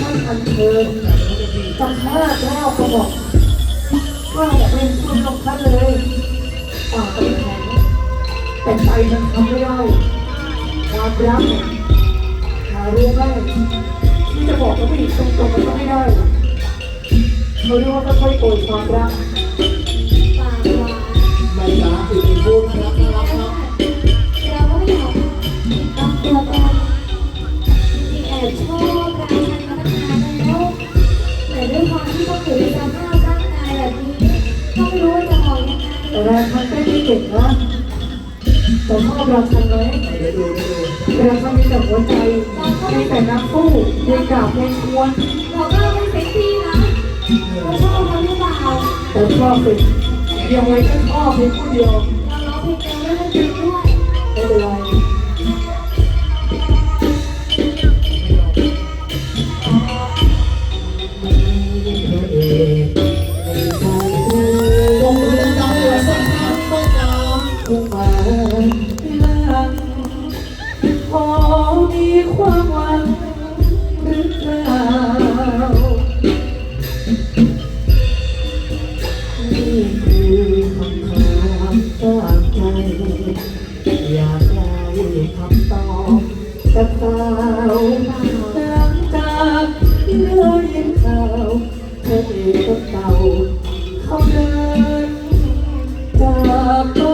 ท่านอันเชิญจะฆ่าเจ้ากระบอกว่าอย่าเป็นคุณลงท่านเลยปากเป็นแข็งแต่ใจมันทำไม่ได้ความรักเนี่ยหารู้ไหมที่จะบอกกับผู้หญิงตรงๆมันก็ไม่ได้เขาเรียกว่าค่อยๆโกยความรักปากหวานไม่จ๋าอีกหนึ่งคู่นะครับน่ารักรับเราก็ไม่อยากทำตัวตนจริงๆแอบชอบ แรงมันเต้นที่เก่งนะแต่ชอบเราทันไหมเดี๋ยวดูเดี๋ยวดูเราทำมีแต่หัวใจมีแต่นักสู้เพลงกราบเพลงควนเราก็ไม่เซ็กซี่นะเราชอบเขาหรือเปล่าแต่ชอบเป็นยังไงก็ชอบเพลงผู้เดียวเราร้องเพลงเองแล้วก็จริงด้วย คำตอบจากสาวหลังจากที่เรายินข่าวเธอเองกับเก่าเขาเดินจาก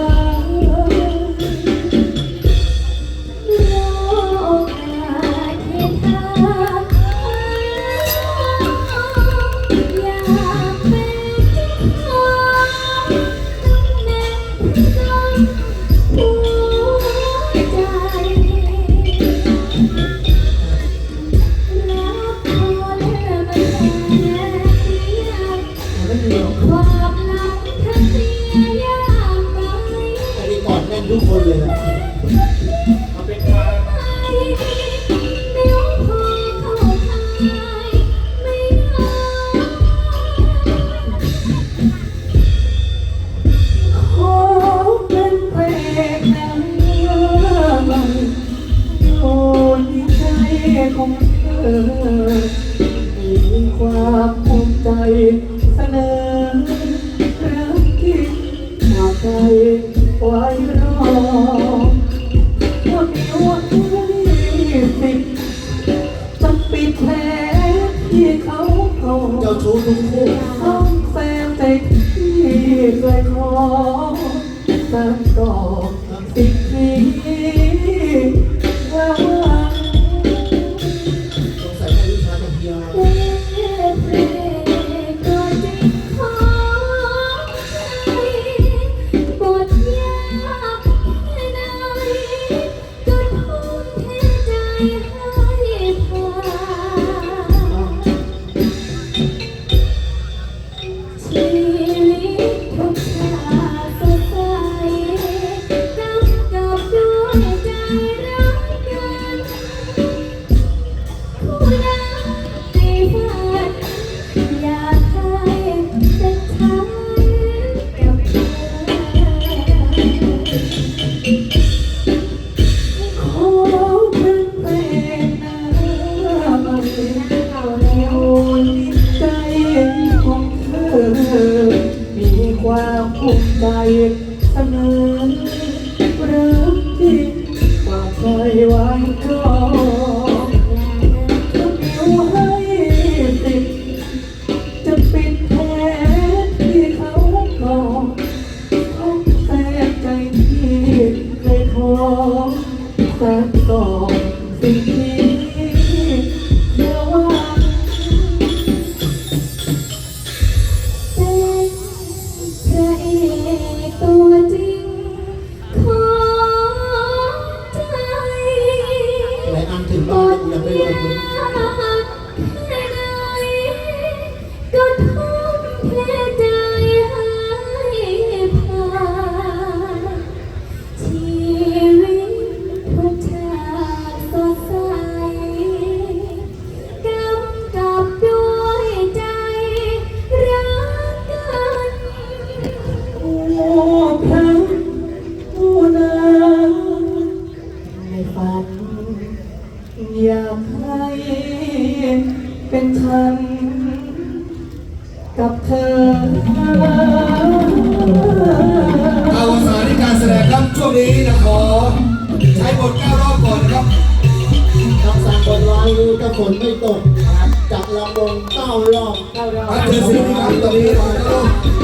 ความภูมิใจเสนอรักที่หากใจไว้รอว่ามีวันที่สิบจะปิดแผลที่เขาก่อเจ้าชู้ทุกคู่ต้องแซมใจที่เคยขอสักดอก มิใจเสนอรักที่ฝากใจไว้รอจะมีไว้สิบจะปิดแผลที่เขาก่อต้องแสบใจที่เคอแต่ก่อนสิ่งที่ กับเธอเอาภาษาในการแสดงครับช่วงนี้นะขอใช้บทเก้ารอบก่อนนะครับคำสั่งบนไว้ถ้าฝนไม่ตกนะครับจับลำวงเก้ารอบเข้ารอบพัดเธอสิครับตอนนี้นะครับ